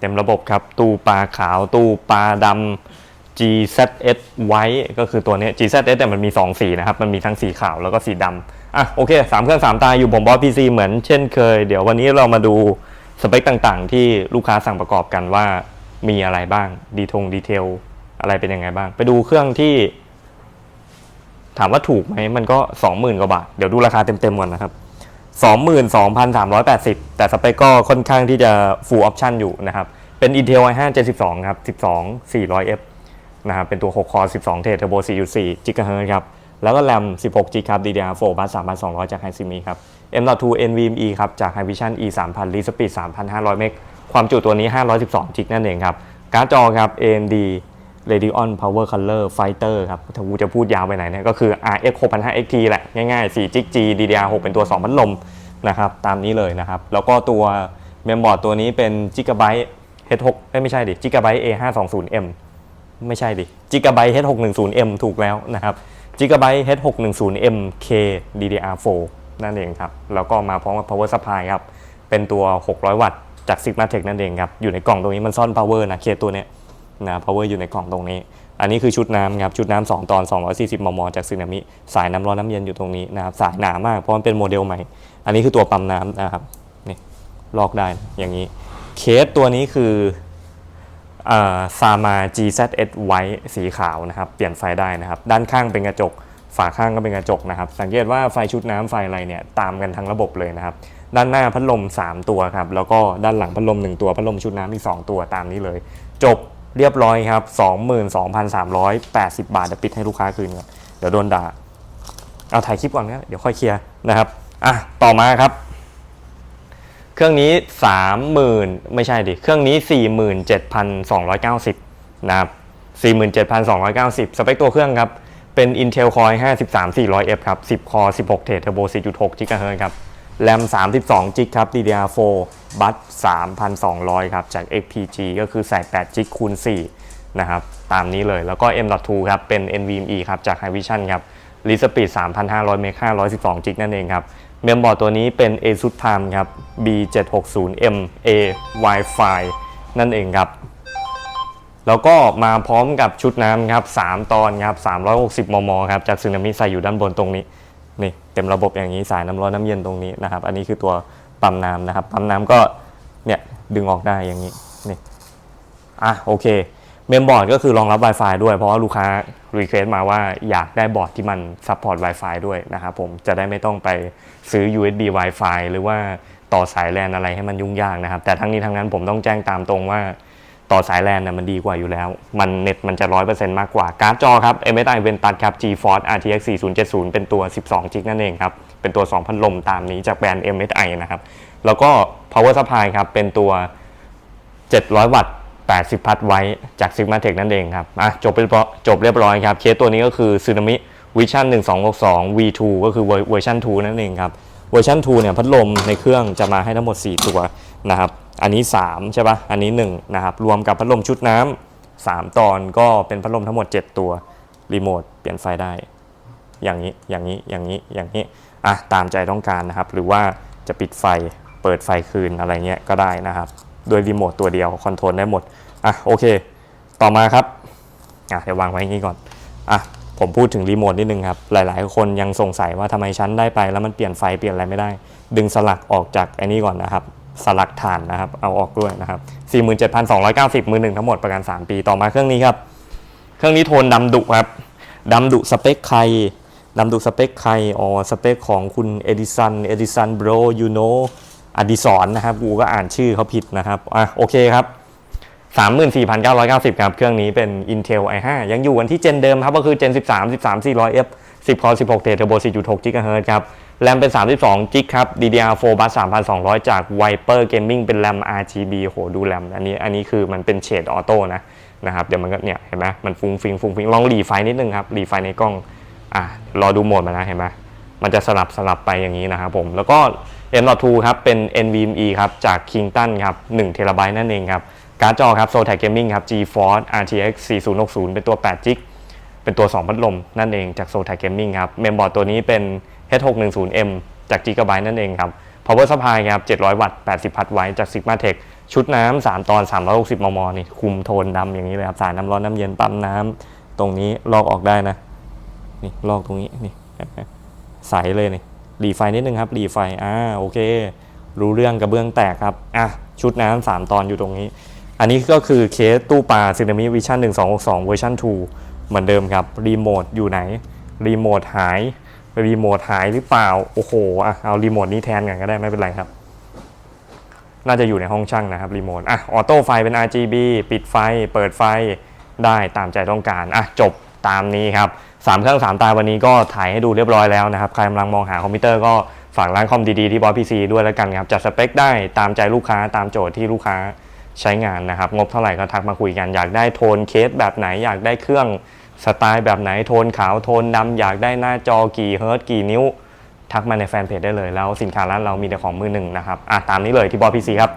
เต็มระบบครับ ตู้ปลาขาวตู้ปลาดำ GZS ไว้ก็คือตัวนี้ GZS แต่มันมี 2 สีนะครับ มันมีทั้งสีขาวแล้วก็สีดำอะโอเคสามเครื่องสามตาอยู่ผมบอสพีซีเหมือนเช่นเคย เดี๋ยววันนี้เรามาดูสเปคต่างๆ ที่ลูกค้าสั่งประกอบกันว่ามีอะไรบ้างดีทงดีเทลอะไรเป็นยังไงบ้าง ไปดูเครื่องที่ ถามว่าถูกไหมมันก็ 20,000กว่าบาท เดี๋ยวดูราคาเต็มๆก่อนนะครับ 22,380 แต่สเปคก็ค่อนข้างที่จะ full option อยู่นะครับ เป็น Intel i5 72ครับ12 400F นะครับ เป็นตัว 6 คอร์12 เทร Turbo 4.4 GHz ครับ แล้วก็แรม16 G ครับ DDR4 บัส3,200 จาก HiSimi ครับ M.2 NVMe ครับ จาก Hikvision E 3,000 Respeed 3,500 เมกความจุตัวนี้ 512 G นั่นเองครับ การ์ดจอครับ AMD Radeon Power Color Fighter ครับถ้ากูจะพูดยาวไปไหนเนี่ยก็คือ RX 6500 XT แหละ ง่ายๆ4จิก G DDR6 เป็นตัว 2 พัดลมนะครับ ตามนี้เลยนะครับ แล้วก็ตัวเมมบอร์ดตัวนี้เป็น Gigabyte H6 ไม่ใช่ดิ Gigabyte A520M ไม่ใช่ดิ Gigabyte H610M ถูกแล้วนะครับ Gigabyte H610M K DDR4 นั่นเองครับ แล้วก็มาพร้อมกับ Power Supply ครับ เป็นตัว 600 วัตต์จาก Sigmatech นั่นเองครับ อยู่ในกล่องตรงนี้มันซ่อน Power นะเคตัวเนี้ย นะ power อยู่ในกล่องตรงนี้ อันนี้คือชุดน้ำครับ ชุดน้ำ2ตอน 240 มม จากซึนามิ สายน้ำร้อนน้ำเย็นอยู่ตรงนี้นะครับ สายหนามาก เพราะมันเป็นโมเดลใหม่ อันนี้คือตัวปั๊มน้ำนะครับ นี่ ลอกได้ อย่างนี้ เคสตัวนี้คือซามา GZS ไว้สีขาวนะครับ เปลี่ยนไฟได้นะครับ ด้านข้างเป็นกระจก ฝาข้างก็เป็นกระจกนะครับ สังเกตว่าไฟชุดน้ำไฟอะไรเนี่ยตามกันทั้งระบบเลยนะครับด้านหน้าพัดลม 3 ตัวครับ แล้วก็ด้านหลังพัดลม 1 ตัว พัดลมชุดน้ำอีก 2 ตัวตามนี้เลย จบ เรียบร้อยครับ 22,380 บาทเดี๋ยวปิดให้ลูกค้าคืนก่อนเดี๋ยวโดนด่า เอาถ่ายคลิปก่อนนะเดี๋ยวค่อยเคลียร์นะครับ อะ ต่อมาครับ เครื่องนี้ 30,000 ไม่ใช่ดิ เครื่องนี้ 47,290 นะครับ 47,290 สเปคตัวเครื่องครับ เป็น Intel Core 53400F ครับ 10 Core 16 เทร Turbo 4.6 GHz ครับ แรม 32 g b ครับ DDR4 บัส3,200 ครับ จาก XPG ก็คือใส่8 g b คูณ4นะครับ ตามนี้เลย แล้วก็ M.2 ครับ เป็น NVMe ครับ จาก Hikvision ครับ Read Speed 3,500 เมก512 g b นั่นเองครับ เมมบอร์ดตัวนี้เป็น ASUS Prime ครับ B760M A Wi-Fi นั่นเองครับ แล้วก็มาพร้อมกับชุดน้ำครับ 3 ตอนครับ 360 มม ครับ จากซึนามิใส่อยู่ด้านบนตรงนี้ นี่เต็มระบบอย่างนี้ สายน้ำร้อนน้ำเย็นตรงนี้นะครับ อันนี้คือตัว ปั๊มน้ำนะครับ ปั๊มน้ำก็เนี่ยดึงออกได้อย่างนี้นี่อะโอเค เมมบอร์ดก็คือรองรับ Wi-Fi ด้วย เพราะว่าลูกค้ารีเควสมาว่าอยากได้บอร์ดที่มันซัพพอร์ต Wi-Fi ด้วยนะครับผมจะได้ไม่ต้องไปซื้อ USB Wi-Fi หรือว่าต่อสายแลนอะไรให้มันยุ่งยากนะครับ แต่ทั้งนี้ทั้งนั้นผมต้องแจ้งตามตรงว่า ต่อสายแลนน่ะมันดีกว่าอยู่แล้ว มันเน็ตมันจะ 100%มากกว่า การ์ดจอครับ MSI Ventus ครับ GeForce RTX 4070 เป็นตัว 12 g b นั่นเองครับ เป็นตัว2พัดลมตามนี้จากแบรนด์ MSI นะครับ แล้วก็ Power Supply ครับ เป็นตัว 700 วัตต์ 80 พัทไว้จาก Sigmatech นั่นเองครับอะจบเรียบร้อยจบเรียบร้อยครับ เคสตัวนี้ก็คือ Tsunami Vision 1262 V2 ก็คือเวอร์ชัน2นั่นเองครับ เวอร์ชัน2เนี่ยพัดลมในเครื่องจะมาให้ทั้งหมด 4 ตัวนะครับ อันนี้3ใช่ปะอันนี้1นะครับ รวมกับพัดลมชุดน้ำ3ตอนก็เป็นพัดลมทั้งหมด 7 ตัว รีโมทเปลี่ยนไฟได้ อย่างนี้ อย่างนี้ อย่างนี้ อย่างนี้ อะ ตามใจต้องการนะครับ หรือว่าจะปิดไฟ เปิดไฟคืนอะไรเงี้ยก็ได้นะครับ โดยรีโมทตัวเดียวคอนโทรลได้หมด อะ โอเค ต่อมาครับ อะ เดี๋ยววางไว้อย่างนี้ก่อน อะ ผมพูดถึงรีโมทนิดนึงครับ หลาย ๆ คนยังสงสัยว่าทำไมชั้นได้ไป แล้วมันเปลี่ยนไฟเปลี่ยนอะไรไม่ได้ ดึงสลักออกจากไอ้นี่ก่อนนะครับ สลักฐานนะครับเอาออกด้วยนะครับ47,290 มือหนึ่งทั้งหมดประกัน 3 ปีต่อมาเครื่องนี้ครับ เครื่องนี้โทนดำดุครับดำดุสเปคใครดำดุสเปคใครอ๋อสเปคของคุณเอดิสันเอดิสันโบรยูโนอดิสรนนะครับกูก็อ่านชื่อเขาผิดนะครับอะโอเคครับ34,990 ครับ เครื่องนี้เป็น Intel i5 ยังอยู่กันที่เจนเดิมครับ ก็คือ Gen 13 13 400F 10 Core 16เทร Turbo 4.6 GHz ครับ แรมเป็น 32 g b ครับ DDR4 บัส3,200 จาก Viper Gaming เป็นแรม RGB โหดูแรมอันนี้อันนี้คือมันเป็นเฉดออโต้นะนะครับเดี๋ยวมันก็เนี่ยเห็นไหมมันฟุ้งฟิงฟุ้งฟิงลองหลีไฟนิดนึงครับหลีไฟในกล้องอะรอดูโหมดมันนะเห็นไหมมันจะสลับสลับไปอย่างนี้นะครับผมแล้วก็ M.2 ครับเป็น NVMe ครับจาก Kingston ครับ1 t b นั่นเองครับการ์ดจอครับ Zotac Gaming ครับ GeForce RTX 4060 เป็นตัว8 g b เป็นตัว 2 พัดลมนั่นเองจาก Zotac Gaming ครับเมมบอร์ดตัวนี้เป็น H610M จาก Gigabyte นั่นเองครับ Power Supply ครับ 700 วัตต์ 80 พัทไว้จาก Sigmatech ชุดน้ำสามตอน 360 มม นี่ คุมโทนดำอย่างนี้เลยครับ สายน้ำร้อนน้ำเย็นปั๊มน้ำ ตรงนี้ลอกออกได้นะ นี่ลอกตรงนี้ นี่ ใสเลยนี่ รีไฟนิดนึงครับ รีไฟ อ่า โอเค รู้เรื่องกระเบื้องแตกครับ อะ ชุดน้ำสามตอนอยู่ตรงนี้ อันนี้ก็คือเคสตู้ปลาซีนามิวิชั่น1262เวอร์ชัน2เหมือนเดิมครับ รีโมทอยู่ไหน รีโมทหาย รีโมทหายหรือเปล่า โอ้โหอะเอารีโมทนี้แทนกันก็ได้ไม่เป็นไรครับ น่าจะอยู่ในห้องช่างนะครับรีโมทอะออโต้ไฟเป็น RGB ปิดไฟ เปิดไฟได้ตามใจต้องการอะจบตามนี้ครับสามเครื่องสามตาวันนี้ก็ถ่ายให้ดูเรียบร้อยแล้วนะครับใครกำลังมองหาคอมพิวเตอร์ก็ฝากร้านคอมดีๆที่บอสพีซีด้วยแล้วกันครับจัดสเปคได้ตามใจลูกค้าตามโจทย์ที่ลูกค้าใช้งานนะครับ งบเท่าไหร่ก็ทักมาคุยกันอยากได้โทนเคสแบบไหนอยากได้เครื่อง สไตล์แบบไหนโทนขาวโทนดำอยากได้หน้าจอกี่เฮิร์ตกี่นิ้ว ทักมาในแฟนเพจได้เลย แล้วสินค้าร้านเรามีแต่ของมือหนึ่งนะครับอะตามนี้เลยที่บอพีซีครับ